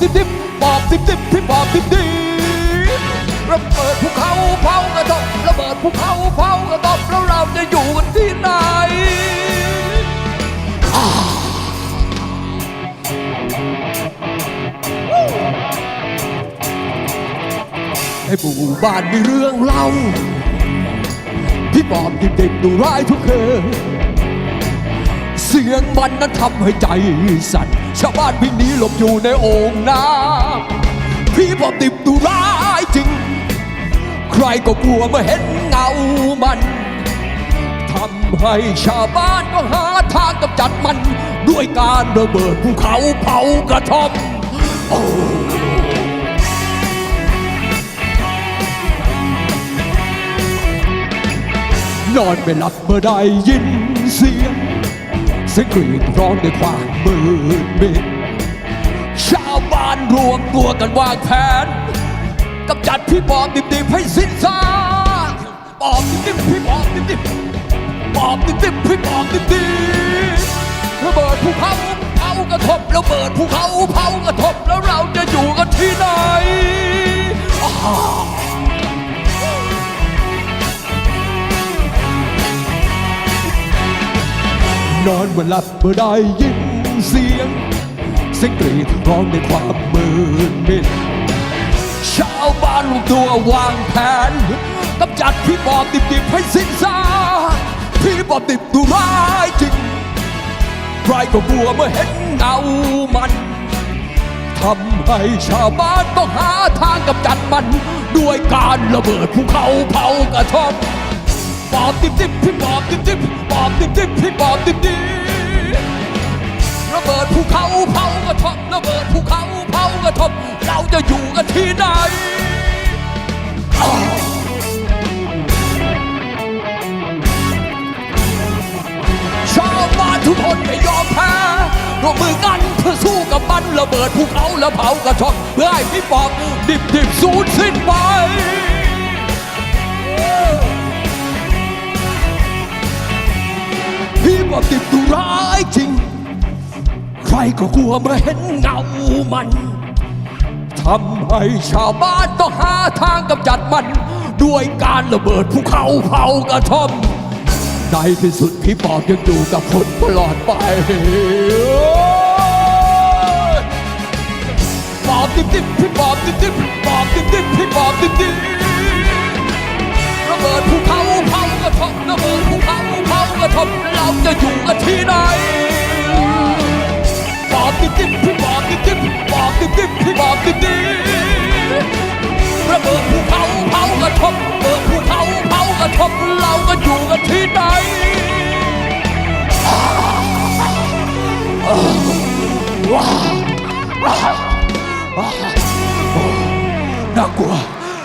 ดิบดิบปอบดิบดิบพี่ปอบดิบดิบระเบิดภูเขาเผากระทบระเบิดภูเขาเผากระทบแล้วเราจะอยู่กันที่ไหนให้หมู่บ้านมีเรื่องเล่าพี่ปอบดิบดิบดูร้ายทุกคืน สียงมันนั้นทำให้ใจสั่นชาวบ้านวิ่งหนีหลบอยู่ในโอ่งน้ำพี่ปอบดิบดูร้ายจริง ใครก็กลัวเมื่อเห็นเงามันทำให้ชาวบ้านต้องหาทางกำจัดมัน ด้วยการระเบิดภูเขาเผากระท่อมนอนไม่หลับเมื่อได้ยินเสียง สียงกรีดร้องด้วยความมืดมิดชาวบ้านรวมตัวกันวางแผนกำจัดพี่ปอบดิบๆให้สิ้นซากปอบดิบๆพี่ปอบดิบๆปอบดิบๆพี่ปอบดิบๆระเบิดภูเขาเผากระทบระเบิดภูเขาเผากระทบแล้วเราจะอยู่กันที่ไหน นอนวันหลับเมื่อได้ยินเสียงเสียงกรีดร้องในความมืดมิดชาวบ้านรวมตัววางแผนกำจัดพี่ปอบดิบๆให้สิ้นซากพี่ปอบดิบดูร้ายจริงใครก็กลัวเมื่อเห็นเงามันทำให้ชาวบ้านต้องหาทางกำจัดมัน ด้วยการระเบิดภูเขาเผากระท่อม ปอบดิบดิบพี่ปอบดิบดิบปอบดิบดิบพี่ปอบดิบดิบระเบิดภูเขาเผากระทบระเบิดภูเขาเผากระทบเราจะอยู่กันที่ไหนชาวบ้านทุกคนไม่ยอมแพ้ร่วมมือกันเพื่อสู้กับมันระเบิดภูเขาและเผากระทบเพื่อให้พี่ปอบดิบดิบสูญสิ้นไป ก็กลัวเมื่อเห็นเงามันทำให้ชาวบ้านต้องหาทางกำจัดมัน ด้วยการระเบิดภูเขาเผากระท่อม ในที่สุดพี่ปอบยังอยู่กับคนตลอดไปปอบดิบดิบพี่ปอบดิบดิบปอบดิบดิบพี่ปอบดิบดิบระเบิดภูเขาเผากระทบระเบิดภูเขาเผากระทบเราจะอยู่กันที่ไหน ดิบพี่บอกดิบดิบบอกดิบดิบพี่บอกดิบดิบระเบิดภูเขาเผากระทบระเบิดภูเขาเผากระทบเราก็อยู่กันที่ไหนว้าวน่ากลัว